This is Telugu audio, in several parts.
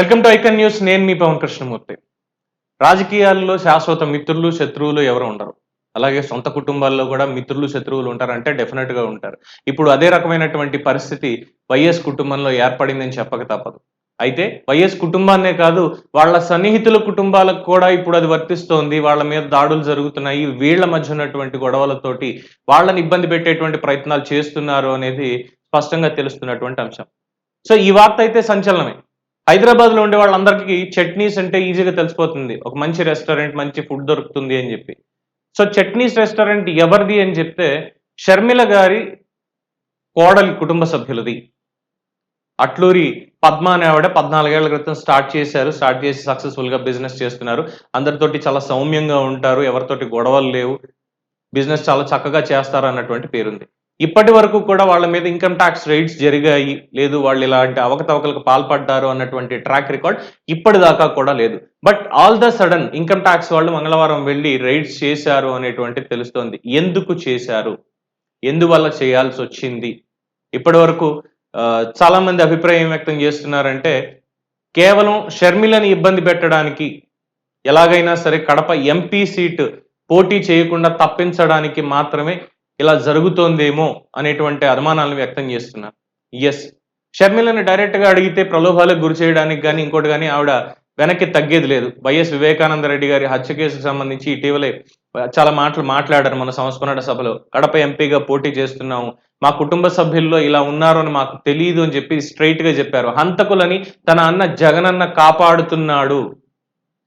Welcome to icon news. నేను మీ పవన్ కృష్ణమూర్తి. రాజకీయాల్లో శాశ్వత మిత్రులు శత్రువులు ఎవరు ఉండరు. అలాగే సొంత కుటుంబాల్లో కూడా మిత్రులు శత్రువులు ఉంటారంటే డెఫినెట్గా ఉంటారు. ఇప్పుడు అదే రకమైనటువంటి పరిస్థితి వైఎస్ కుటుంబంలో ఏర్పడిందని చెప్పక తప్పదు. అయితే వైఎస్ కుటుంబాన్నే కాదు వాళ్ళ సన్నిహితుల కుటుంబాలకు కూడా ఇప్పుడు అది వర్తిస్తోంది. వాళ్ళ మీద దాడులు జరుగుతున్నాయి. వీళ్ళ మధ్య ఉన్నటువంటి గొడవలతోటి వాళ్ళని ఇబ్బంది పెట్టేటువంటి ప్రయత్నాలు చేస్తున్నారు అనేది స్పష్టంగా తెలుస్తున్నటువంటి అంశం. సో ఈ వార్త అయితే సంచలనమే. హైదరాబాద్లో ఉండే వాళ్ళందరికీ చట్నీస్ అంటే ఈజీగా తెలిసిపోతుంది. ఒక మంచి రెస్టారెంట్ మంచి ఫుడ్ దొరుకుతుంది అని చెప్పి. సో చట్నీస్ రెస్టారెంట్ ఎవరిది అని చెప్తే షర్మిల గారి కోడలి కుటుంబ సభ్యులది. అట్లూరి పద్మ అనే ఆవిడ పద్నాలుగేళ్ళ క్రితం స్టార్ట్ చేశారు. స్టార్ట్ చేసి సక్సెస్ఫుల్గా బిజినెస్ చేస్తున్నారు. అందరితోటి చాలా సౌమ్యంగా ఉంటారు. ఎవరితోటి గొడవలు లేవు. బిజినెస్ చాలా చక్కగా చేస్తారు అన్నటువంటి పేరుంది. ఇప్పటి వరకు కూడా వాళ్ళ మీద ఇన్కమ్ ట్యాక్స్ రైడ్స్ జరిగాయి. లేదు వాళ్ళు ఇలాంటి అవకతవకలకు పాల్పడ్డారు అన్నటువంటి ట్రాక్ రికార్డ్ ఇప్పటిదాకా కూడా లేదు. But all the sudden income tax వాళ్ళు మంగళవారం వెళ్ళి రైడ్స్ చేశారు అనేటువంటి తెలుస్తోంది. ఎందుకు చేశారు? ఎందువల్ల చేయాల్సి వచ్చింది? ఇప్పటి వరకు చాలా మంది అభిప్రాయం వ్యక్తం చేస్తున్నారంటే కేవలం షర్మిలని ఇబ్బంది పెట్టడానికి ఎలాగైనా సరే కడప ఎంపీ సీట్ పోటీ చేయకుండా తప్పించడానికి మాత్రమే ఇలా జరుగుతోందేమో అనేటువంటి అనుమానాలను వ్యక్తం చేస్తున్నారు. ఎస్ షర్మిలను డైరెక్ట్గా అడిగితే ప్రలోభాలకు గురి చేయడానికి కానీ ఇంకోటి కానీ ఆవిడ వెనక్కి తగ్గేది లేదు. వైఎస్ వివేకానంద రెడ్డి గారి హత్య కేసుకు సంబంధించి ఇటీవలే చాలా మాటలు మాట్లాడారు మన సంస్మరణ సభలో. కడప ఎంపీగా పోటీ చేస్తున్నాము. మా కుటుంబ సభ్యుల్లో ఇలా ఉన్నారు అని మాకు తెలియదు అని చెప్పి స్ట్రైట్గా చెప్పారు. హంతకులని తన అన్న జగనన్న కాపాడుతున్నాడు.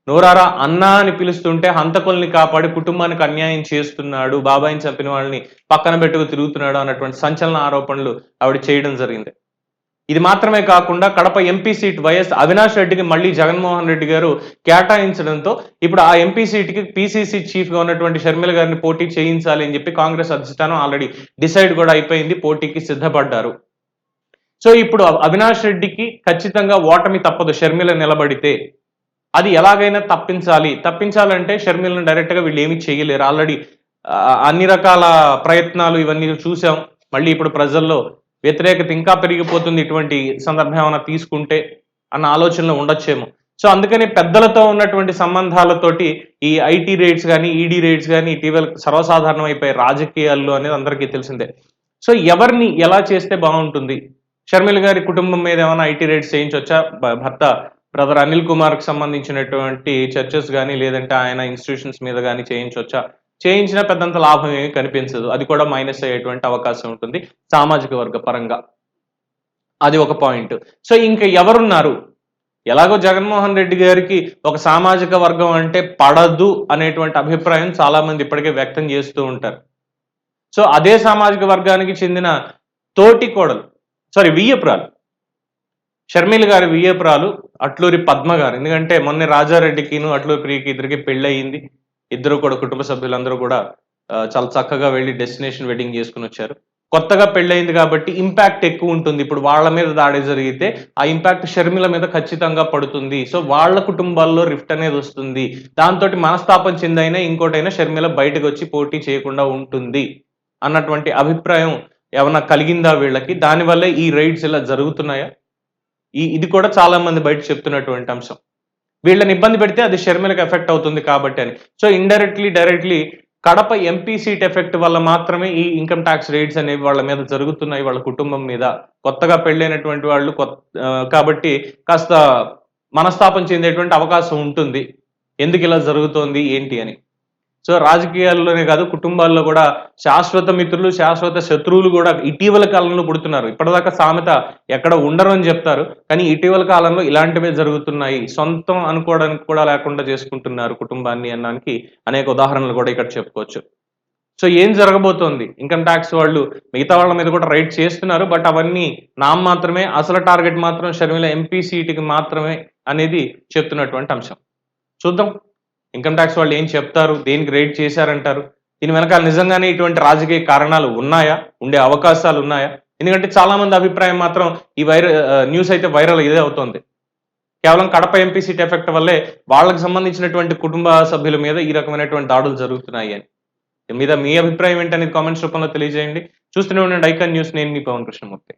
నోరారా అన్నా అని పిలుస్తుంటే హంతకుల్ని కాపాడి కుటుంబానికి అన్యాయం చేస్తున్నాడు బాబాయిని చంపిన వాళ్ళని పక్కన పెట్టుకు తిరుగుతున్నాడు అన్నటువంటి సంచలన ఆరోపణలు ఆవిడ చేయడం జరిగింది. ఇది మాత్రమే కాకుండా Kadapa MP seat Y S రెడ్డికి మళ్ళీ జగన్మోహన్ రెడ్డి గారు కేటాయించడంతో ఇప్పుడు ఆ ఎంపీ సీట్కి పీసీసీ చీఫ్గా ఉన్నటువంటి షర్మిల గారిని పోటీ చేయించాలి అని చెప్పి కాంగ్రెస్ అధిష్టానం ఆల్రెడీ డిసైడ్ కూడా అయిపోయింది పోటీకి సిద్ధపడ్డారు. సో ఇప్పుడు అవినాష్ రెడ్డికి ఖచ్చితంగా ఓటమి తప్పదు షర్మిల నిలబడితే. అది ఎలాగైనా తప్పించాలి. తప్పించాలంటే షర్మిలను డైరెక్ట్గా వీళ్ళు ఏమి చేయలేరు. ఆల్రెడీ అన్ని రకాల ప్రయత్నాలు ఇవన్నీ చూసాం. మళ్ళీ ఇప్పుడు ప్రజల్లో వ్యతిరేకత ఇంకా పెరిగిపోతుంది ఇటువంటి సందర్భం ఏమైనా తీసుకుంటే అన్న ఆలోచనలో ఉండొచ్చేమో. సో అందుకని పెద్దలతో ఉన్నటువంటి సంబంధాలతోటి ఈ ఐటీ రేట్స్ కానీ ఈడీ రేట్స్ కానీ ఇటీవల సర్వసాధారణం అయిపోయి రాజకీయాల్లో అనేది అందరికీ తెలిసిందే. సో ఎవరిని ఎలా చేస్తే బాగుంటుంది? షర్మిల గారి కుటుంబం మీద ఏమైనా ఐటీ రేట్స్ చేయించవచ్చా భర్త బ్రదర్ అనిల్ కుమార్కి సంబంధించినటువంటి చర్చెస్ కానీ లేదంటే ఆయన ఇన్స్టిట్యూషన్స్ మీద కానీ చేయించవచ్చా చేయించిన పెద్దంత లాభం ఏమి కనిపించదు. అది కూడా మైనస్ అయ్యేటువంటి అవకాశం ఉంటుంది సామాజిక వర్గ పరంగా. అది ఒక పాయింట్ సో ఇంకా ఎవరున్నారు? ఎలాగో జగన్మోహన్ రెడ్డి గారికి ఒక సామాజిక వర్గం అంటే పడదు అనేటువంటి అభిప్రాయం చాలా మంది ఇప్పటికే వ్యక్తం చేస్తూ ఉంటారు. సో అదే సామాజిక వర్గానికి చెందిన తోటి కోడలు సారీ వియ్యపురాలు. షర్మిల్ గారి వియ్యపురాలు అట్లూరి పద్మ గారు. ఎందుకంటే మొన్న రాజారెడ్డికిను అట్లూరి ప్రియకి ఇద్దరికి పెళ్ళయింది. ఇద్దరు కూడా కుటుంబ సభ్యులందరూ కూడా చాలా చక్కగా వెళ్ళి డెస్టినేషన్ వెడ్డింగ్ చేసుకుని వచ్చారు. కొత్తగా పెళ్ళయింది కాబట్టి ఇంపాక్ట్ ఎక్కువ ఉంటుంది. ఇప్పుడు వాళ్ళ మీద దాడి జరిగితే ఆ ఇంపాక్ట్ షర్మిల మీద ఖచ్చితంగా పడుతుంది. సో వాళ్ళ కుటుంబాల్లో రిఫ్ట్ అనేది వస్తుంది. దాంతో మనస్తాపం చెందైనా ఇంకోటైనా షర్మిల బయటకు వచ్చి పోటీ చేయకుండా ఉంటుంది అన్నటువంటి అభిప్రాయం ఏమన్నా కలిగిందా వీళ్ళకి? దానివల్ల ఈ రైడ్స్ ఇలా జరుగుతున్నాయా? ఈ ఇది కూడా చాలా మంది బయట చెప్తున్నటువంటి అంశం. వీళ్ళని ఇబ్బంది పెడితే అది షర్మిలకు ఎఫెక్ట్ అవుతుంది కాబట్టి అని. So indirectly directly Kadapa MP seat effect వల్ల మాత్రమే ఈ ఇన్కమ్ ట్యాక్స్ రేట్స్ అనేవి వాళ్ళ మీద జరుగుతున్నాయి. వాళ్ళ కుటుంబం మీద కొత్తగా పెళ్ళైనటువంటి వాళ్ళు కొత్త కాబట్టి కాస్త మనస్తాపం చెందేటువంటి అవకాశం ఉంటుంది. ఎందుకు ఇలా జరుగుతోంది? ఏంటి అని. సో రాజకీయాల్లోనే కాదు కుటుంబాల్లో కూడా శాశ్వత మిత్రులు శాశ్వత శత్రువులు కూడా ఇటీవల కాలంలో పుడుతున్నారు. ఇప్పటిదాకా సామెత ఎక్కడ ఉండరు అని చెప్తారు. కానీ ఇటీవల కాలంలో ఇలాంటివే జరుగుతున్నాయి. సొంతం అనుకోవడానికి కూడా లేకుండా చేసుకుంటున్నారు కుటుంబాన్ని అనడానికి అనేక ఉదాహరణలు కూడా ఇక్కడ చెప్పుకోవచ్చు. సో ఏం జరగబోతోంది? ఇన్కమ్ ట్యాక్స్ వాళ్ళు మిగతా వాళ్ళ మీద కూడా రైట్ చేస్తున్నారు. బట్ అవన్నీ నామ్ మాత్రమే అసలు టార్గెట్ మాత్రం షర్మిల ఎంపీ సీటుకి మాత్రమే అనేది చెప్తున్నటువంటి అంశం. చూద్దాం. ఇన్కమ్ ట్యాక్స్ వాళ్ళు ఏం చెప్తారు? దేనికి రేట్ చేశారంటారు? దీని వెనకాల నిజంగానే ఇటువంటి రాజకీయ కారణాలు ఉన్నాయా? ఉండే అవకాశాలు ఉన్నాయా? ఎందుకంటే చాలా మంది అభిప్రాయం మాత్రం ఈ వైర న్యూస్ అయితే వైరల్ ఇదే అవుతుంది. కేవలం కడప ఎంపీ సీట్ ఎఫెక్ట్ వల్లే వాళ్ళకి సంబంధించినటువంటి కుటుంబ సభ్యుల మీద ఈ రకమైనటువంటి దాడులు జరుగుతున్నాయి అని. మీద మీ అభిప్రాయం ఏంటనేది కామెంట్స్ రూపంలో తెలియజేయండి. చూస్తూనే ఉండండి ఐకాన్ న్యూస్. నేను మీ పవన్ కృష్ణమూర్తి.